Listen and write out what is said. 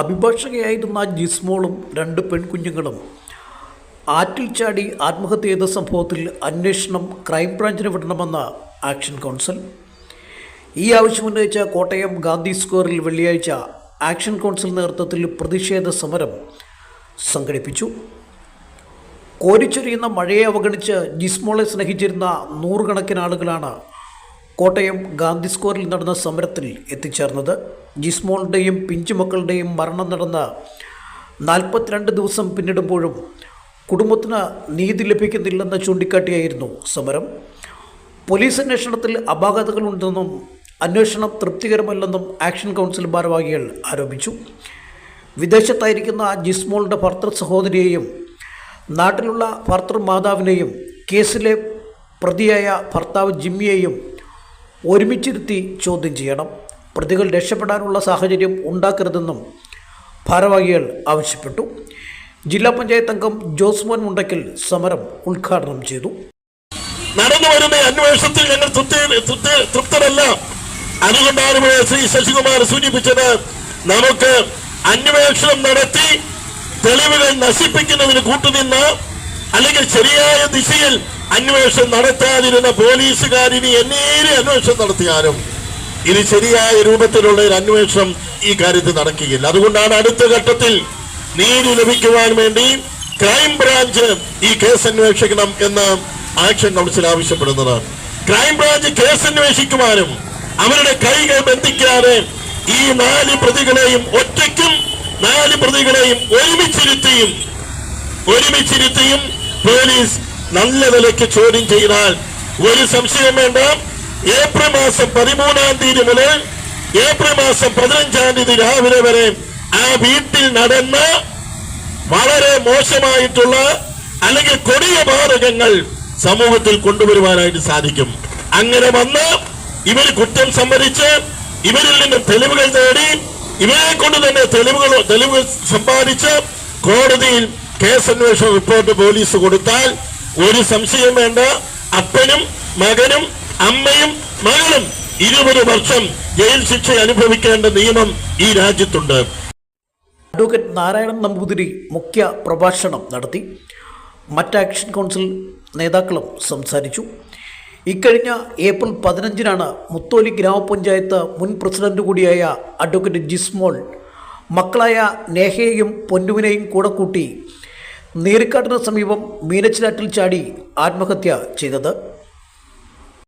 അഭിഭാഷകയായിരുന്ന ജിസ്മോളും രണ്ട് പെൺകുഞ്ഞുങ്ങളും. ആറ്റിൽ ചാടി ആത്മഹത്യ ചെയ്ത സംഭവത്തിൽ അന്വേഷണം ക്രൈംബ്രാഞ്ചിന് വിടണമെന്ന ആക്ഷൻ കൗൺസിൽ. ഈ ആവശ്യമുന്നയിച്ച കോട്ടയം ഗാന്ധി സ്ക്വയറിൽ വെള്ളിയാഴ്ച ആക്ഷൻ കൗൺസിൽ നേതൃത്വത്തിൽ പ്രതിഷേധ സമരം സംഘടിപ്പിച്ചു. കോരിച്ചൊരിയുന്ന മഴയെ അവഗണിച്ച് ജിസ്മോളെ സ്നേഹിച്ചിരുന്ന നൂറുകണക്കിന് ആളുകളാണ് കോട്ടയം ഗാന്ധി സ്ക്വയറിൽ നടന്ന സമരത്തിൽ എത്തിച്ചേർന്നത്. ജിസ്മോളുടെയും പിഞ്ചുമക്കളുടെയും മരണം നടന്ന നാൽപ്പത്തിരണ്ട് ദിവസം പിന്നിടുമ്പോഴും കുടുംബത്തിന് നീതി ലഭിക്കുന്നില്ലെന്ന് ചൂണ്ടിക്കാട്ടിയായിരുന്നു സമരം. പോലീസ് അന്വേഷണത്തിൽ അപാകതകളുണ്ടെന്നും അന്വേഷണം തൃപ്തികരമല്ലെന്നും ആക്ഷൻ കൗൺസിൽ ഭാരവാഹികൾ ആരോപിച്ചു. വിദേശത്തായിരിക്കുന്ന ജിസ്മോളുടെ ഭർത്തൃ സഹോദരിയെയും നാട്ടിലുള്ള ഭർത്തൃ മാതാവിനെയും കേസിലെ പ്രതിയായ ഭർത്താവ് ജിമ്മിയെയും ഒരുമിച്ചിരുത്തി ചോദ്യം ചെയ്യണം. പ്രതികൾ രക്ഷപ്പെടാനുള്ള സാഹചര്യം ഉണ്ടാക്കരുതെന്നും ഭാരവാഹികൾ ആവശ്യപ്പെട്ടു. ജില്ലാ പഞ്ചായത്ത് അംഗം ജോസ്മോൻ മുണ്ടക്കൽ സമരം ഉദ്ഘാടനം ചെയ്തു. നടന്നു വരുന്ന അന്വേഷണത്തിൽ ഞങ്ങൾ തൃപ്തി- തൃപ്തി- തൃപ്തരല്ല. അതുകൊണ്ടാണ് ശ്രീ ശശികുമാർ സൂചിപ്പിച്ചത് നമുക്ക് അന്വേഷണം നടത്തി തെളിവുകൾ നശിപ്പിക്കുന്നതിന് കൂട്ടുനിന്ന് അല്ലെങ്കിൽ ശരിയായ ദിശയിൽ അന്വേഷണം നടത്താതിരുന്ന പോലീസുകാരിനി എന്നേരെ അന്വേഷണം നടത്തിയാലും ഇനി ശരിയായ രൂപത്തിലുള്ള ഒരു അന്വേഷണം ഈ കാര്യത്തിൽ നടക്കുകയില്ല. അതുകൊണ്ടാണ് അടുത്ത ഘട്ടത്തിൽ നീതി ലഭിക്കുവാൻ വേണ്ടി ക്രൈംബ്രാഞ്ച് ഈ കേസ് അന്വേഷിക്കണം എന്ന് ആക്ഷൻ കൗൺസിൽ ആവശ്യപ്പെടുന്നത്. ക്രൈംബ്രാഞ്ച് കേസ് അന്വേഷിക്കുവാനും അവരുടെ കൈകൾ ബന്ധിക്കാതെ ഈ നാല് പ്രതികളെയും ഒറ്റയ്ക്കും നാല് പ്രതികളെയും ഒരുമിച്ചിരുത്തിയും ഒരുമിച്ചിരുത്തിയും പോലീസ് നല്ല വിലയ്ക്ക് ചോദ്യം ചെയ്താൽ ഒരു സംശയം വേണ്ട. ഏപ്രിൽ മാസം പതിമൂന്നാം തീയതി മുതൽ ഏപ്രിൽ മാസം പതിനഞ്ചാം തീയതി രാവിലെ വരെ ആ വീട്ടിൽ നടന്ന വളരെ മോശമായിട്ടുള്ള അല്ലെങ്കിൽ കൊടിയ ബാധകങ്ങൾ സമൂഹത്തിൽ കൊണ്ടുവരുവാനായിട്ട് സാധിക്കും. അങ്ങനെ വന്ന് ഇവർ കുറ്റം സമ്മതിച്ച് ഇവരിൽ നിന്ന് തെളിവുകൾ നേടി ഇവരെ കൊണ്ട് തന്നെ തെളിവുകൾ തെളിവുകൾ സമ്പാദിച്ച് കോടതിയിൽ കേസന്വേഷണ റിപ്പോർട്ട് പോലീസ് കൊടുത്താൽ ഒരു സംശയം വേണ്ട. അപ്പനും മകനും അമ്മയും മകളും ഇരുപത് വർഷം ജയിൽ ശിക്ഷ അനുഭവിക്കേണ്ട നിയമം ഈ രാജ്യത്തുണ്ട്. അഡ്വക്കേറ്റ് നാരായണൻ നമ്പൂതിരി മുഖ്യ പ്രഭാഷണം നടത്തി. മറ്റ് ആക്ഷൻ കൗൺസിൽ നേതാക്കളും സംസാരിച്ചു. ഇക്കഴിഞ്ഞ ഏപ്രിൽ പതിനഞ്ചിനാണ് മുത്തോലി ഗ്രാമപഞ്ചായത്ത് മുൻ പ്രസിഡന്റ് കൂടിയായ അഡ്വക്കേറ്റ് ജിസ്മോൾ മക്കളായ നേഹയെയും പൊന്നുവിനെയും കൂടെ കൂട്ടി നീരിക്കാട്ടിന് സമീപം മീനച്ചിലാറ്റിൽ ചാടി ആത്മഹത്യ ചെയ്തത്.